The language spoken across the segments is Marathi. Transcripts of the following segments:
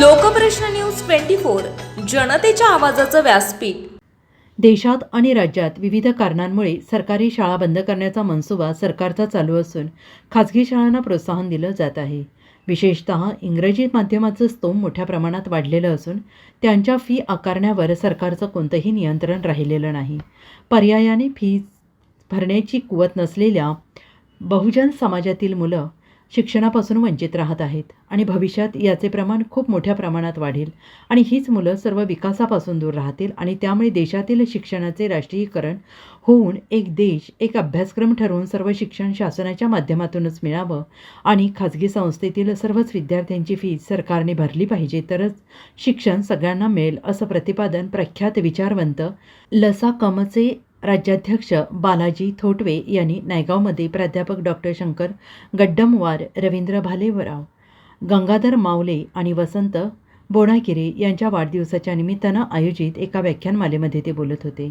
लोकप्रश्न न्यूज ट्वेंटी फोर जनतेच्या आवाजाचं व्यासपीठ. देशात आणि राज्यात विविध कारणांमुळे सरकारी शाळा बंद करण्याचा मनसुबा सरकारचा चालू असून खाजगी शाळांना प्रोत्साहन दिलं जात आहे. विशेषत इंग्रजी माध्यमाचं स्तोम मोठ्या प्रमाणात वाढलेलं असून त्यांच्या फी आकारण्यावर सरकारचं कोणतंही नियंत्रण राहिलेलं नाही. पर्यायाने फी भरण्याची कुवत नसलेल्या बहुजन समाजातील मुलं शिक्षणापासून वंचित राहत आहेत आणि भविष्यात याचे प्रमाण खूप मोठ्या प्रमाणात वाढेल आणि हीच मुलं सर्व विकासापासून दूर राहतील आणि त्यामुळे देशातील शिक्षणाचे राष्ट्रीयकरण होऊन एक देश एक अभ्यासक्रम ठरवून सर्व शिक्षण शासनाच्या माध्यमातूनच मिळावं आणि खाजगी संस्थेतील सर्वच विद्यार्थ्यांची फी सरकारने भरली पाहिजे तरच शिक्षण सगळ्यांना मिळेल असं प्रतिपादन प्रख्यात विचारवंत लसा कमचे राज्याध्यक्ष बालाजी थोटवे यांनी नायगावमध्ये प्राध्यापक डॉक्टर शंकर गड्डमवार रवींद्र भालेवराव गंगाधर मावले आणि वसंत बोणागिरे यांच्या वाढदिवसाच्या निमित्तानं आयोजित एका व्याख्यानमालेमध्ये ते बोलत होते.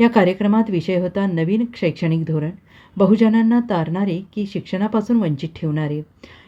या कार्यक्रमात विषय होता नवीन शैक्षणिक धोरण. बहुजनांना तारणारे की शिक्षणापासून वंचित ठेवणारे.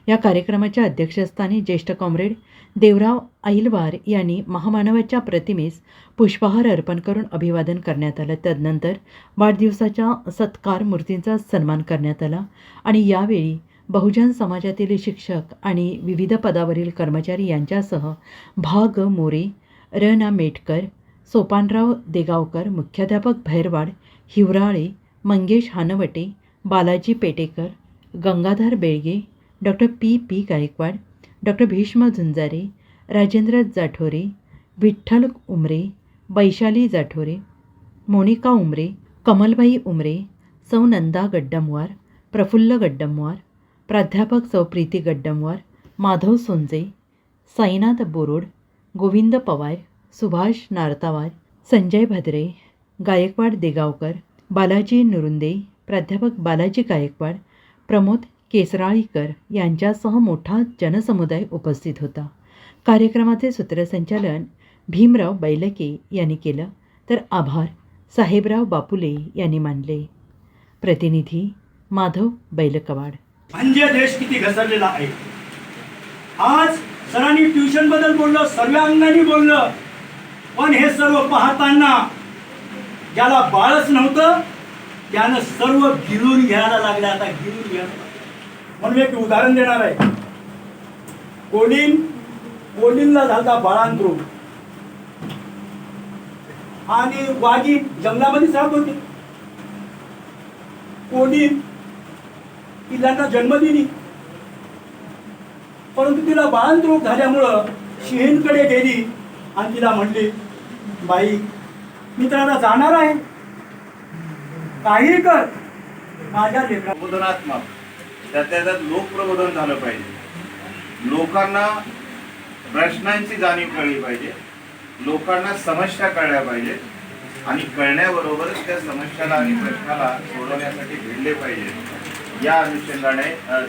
या कार्यक्रमाच्या अध्यक्षस्थानी ज्येष्ठ कॉम्रेड देवराव ऐलवार यांनी महामानवाच्या प्रतिमेस पुष्पहार अर्पण करून अभिवादन करण्यात आलं. तदनंतर वाढदिवसाच्या सत्कार मूर्तींचा सन्मान करण्यात आला आणि यावेळी बहुजन समाजातील शिक्षक आणि विविध पदावरील कर्मचारी यांच्यासह भाग मोरे र ना मेटकर सोपानराव देगावकर मुख्याध्यापक Bhairwad Hiwrale Mangesh Hanwate Balaji Petekar Gangadhar Belge doctor P P Gaikwad doctor Bhishma Jhunjare Rajendra Jathore Vitthal Umare Vaishali Jathore Monika Umare Kamalbai Umare सौ नंदा गड्डमवार प्रफुल्ल गड्डमवार प्राध्यापक सौ प्रीती गड्डमवार माधव सोंजे साईनाथ बोरोड गोविंद पवार सुभाष नारतावार संजय भद्रे गायकवाड देगावकर बालाजी नुरुंदे प्राध्यापक बालाजी गायकवाड प्रमोद केसराळीकर यांच्यासह मोठा जनसमुदाय उपस्थित होता. कार्यक्रमाचे सूत्रसंचालन भीमराव बैलके यांनी केलं तर आभार साहेबराव बापुले यांनी मानले. प्रतिनिधी माधव बैलकवाड. म्हणजे देश किती घसरलेला आहे. आज सरांनी ट्युशनबद्दल बोललं सर्व अंगाने बोललं. पण हे सर्व पाहताना ज्याला बाळच नव्हतं त्यानं सर्व गिरून घ्यायला लागलं. आता गिरून घ्यायला म्हणून एक उदाहरण देणार आहे. कोलिन कोलिनला झाला बाळांतरू आणि वाघी जंगलामध्येच राहत होते. कोलिन तिला जन्म दिली. परंतु तिला बाळंतरूप झाल्यामुळं शिहेनकडे गेली आणि तिला म्हणली बाई मित्राला जाणार आहे. काही कर. माझ्या प्रबोधनात्मक. त्यातल्या त्यात लोकप्रबोधन झालं पाहिजे. लोकांना प्रश्नांची जाणीव कळली पाहिजे. लोकांना समस्या कळल्या पाहिजे. आणि कळण्याबरोबरच त्या समस्याला आणि प्रश्नाला सोडवण्यासाठी भिडले पाहिजे. या अनुषंगाने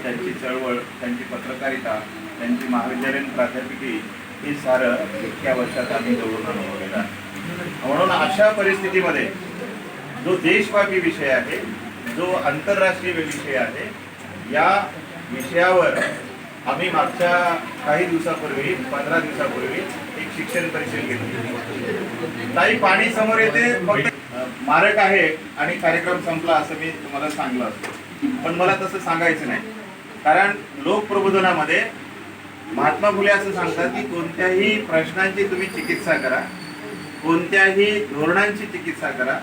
त्यांची चळवळ त्यांची पत्रकारिता त्यांची महाविद्यालयीन प्राध्यापिकी हे सारं इतक्या वर्षात आम्ही जवळून अनुभवलेलं आहे. म्हणून अशा परिस्थितीमध्ये जो देशव्यापी विषय आहे जो आंतरराष्ट्रीय विषय आहे या विषयावर आम्ही मागच्या काही दिवसापूर्वी पंधरा दिवसापूर्वी एक शिक्षण परिषद घेतली. काही पाणी समोर येते फक्त मारक आहे आणि कार्यक्रम संपला असं मी तुम्हाला सांगलं असतो. पण मला तसं सांगायचं नाही. कारण लोकप्रबोधनामध्ये महात्मा फुले असं सांगतात की कोणत्याही प्रश्नांची तुम्ही चिकित्सा करा कोणत्याही धोरणांची चिकित्सा करा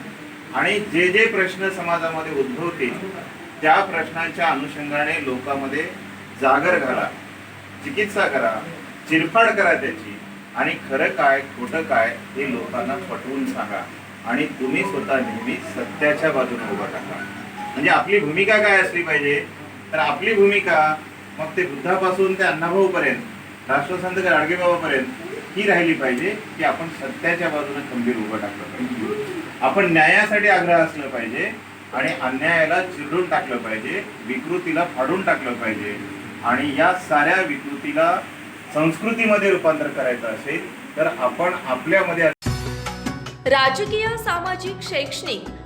आणि जे जे प्रश्न समाजामध्ये उद्भवतील त्या प्रश्नांच्या अनुषंगाने लोकांमध्ये जागर घाला चिकित्सा करा चिरफाड करा त्याची आणि खरं काय खोटं काय हे लोकांना पटवून सांगा आणि तुम्ही स्वतः नेहमी सत्याच्या बाजूने उभा टाका म्हणजे आपली भूमिका काय असली पाहिजे? तर आपली भूमिका मग ते बुद्धापासून ते अण्णाभाऊपर्यंत राष्ट्रसंत गाडगेबाबापर्यंत ही राहिली पाहिजे की आपण सत्याच्या बाजूने खंबीर उभं टाकलं पाहिजे. आपण न्यायासाठी आग्रह असलं पाहिजे आणि अन्यायाला चिरडून टाकलं पाहिजे विकृतीला फाडून टाकलं पाहिजे. आणि या साऱ्या विकृतीला संस्कृतीमध्ये रूपांतर करायचं असेल तर आपण आपल्यामध्ये राजकीय सामाजिक शैक्षणिक